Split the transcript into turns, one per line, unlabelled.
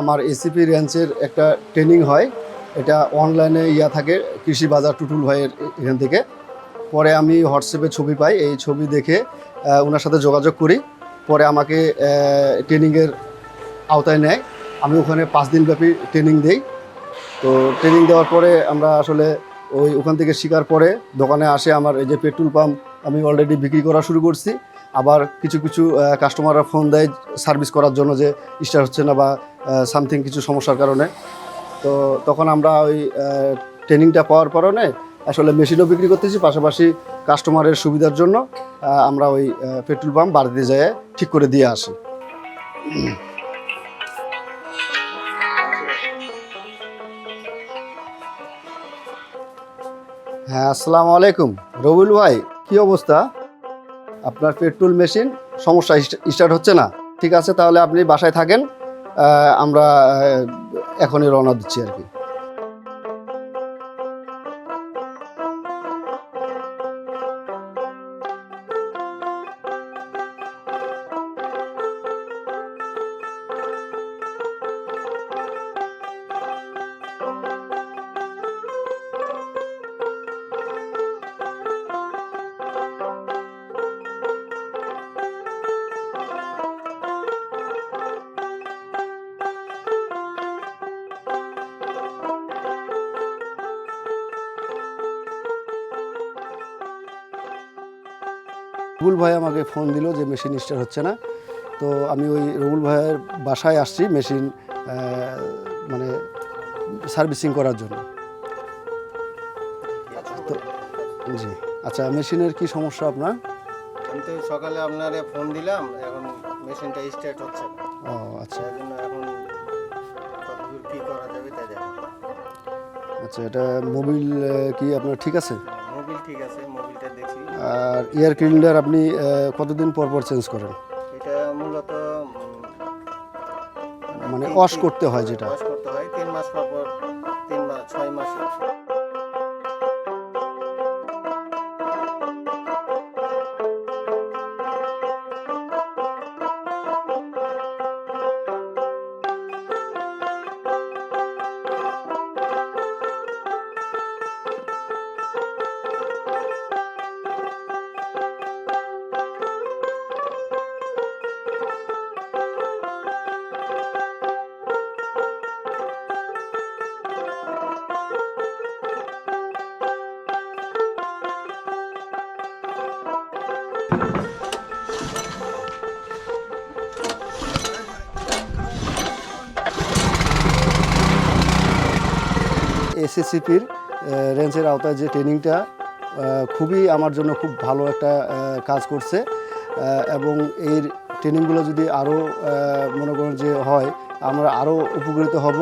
আমার এসিপি রেঞ্চের একটা ট্রেনিং হয়। এটা অনলাইনে ইয়া থাকে কৃষি বাজার টুটুল ভাইয়ের এখান থেকে। পরে আমি হোয়াটসঅ্যাপে ছবি পাই, এই ছবি দেখে ওনার সাথে যোগাযোগ করি। পরে আমাকে ট্রেনিংয়ের আওতায় নেয়। আমি ওখানে পাঁচ দিনব্যাপী ট্রেনিং দেই। তো ট্রেনিং দেওয়ার পরে আমরা আসলে ওই ওখান থেকে শেখার পরে দোকানে আসে আমার এই যে পেট্রোল পাম্প আমি অলরেডি বিক্রি করা শুরু করছি। আবার কিছু কিছু কাস্টমাররা ফোন দেয় সার্ভিস করার জন্য যে স্টার্ট হচ্ছে না বা সামথিং কিছু সমস্যার কারণে। তো তখন আমরা ওই ট্রেনিংটা পাওয়ার কারণে আসলে মেশিনও বিক্রি করতেছি, পাশাপাশি কাস্টমারের সুবিধার জন্য আমরা ওই পেট্রোল পাম্প বাড়িতে যেয়ে ঠিক করে দিয়ে আসি। হ্যাঁ আসসালামু আলাইকুম। রবিউল ভাই, কি অবস্থা? আপনার পেট্রোল মেশিন সমস্যা স্টার্ট হচ্ছে না। ঠিক আছে, তাহলে আপনি বাসায় থাকেন আমরা এখনই রওনা দিচ্ছি আর কি। রবুল ভাই আমাকে ফোন দিল যে মেশিন স্টার্ট হচ্ছে না। তো আমি ওই রবুল ভাইয়ের বাসায় আসছি মেশিন মানে সার্ভিসিং করার জন্য। তো জি। আচ্ছা মেশিনের কি সমস্যা আপনার?
আমি তো সকালে আপনারে ফোন দিলাম এখন মেশিনটা স্টার্ট হচ্ছে। না
ও আচ্ছা।
জন্য এখন কতদূর কি করা যাবে তাই জানি
আচ্ছা এটা মোবিল কি আপনার ঠিক আছে?
মোবিল ঠিক আছে মোবিলটা দেখি।
আর এয়ার ক্লিনার আপনি কতদিন পর পর চেঞ্জ করেন?
এটা মূলত
মানে ওয়াশ করতে হয় যেটা।
ওয়াশ করতে হয় তিন মাস পর পর তিন মাস ছয় মাস।
এসএসসিপির রেঞ্জের আওতায় যে ট্রেনিংটা খুবই আমার জন্য খুব ভালো একটা কাজ করছে। এবং এর ট্রেনিংগুলো যদি আরও মনে করেন যে হয়, আমরা আরও উপকৃত হব।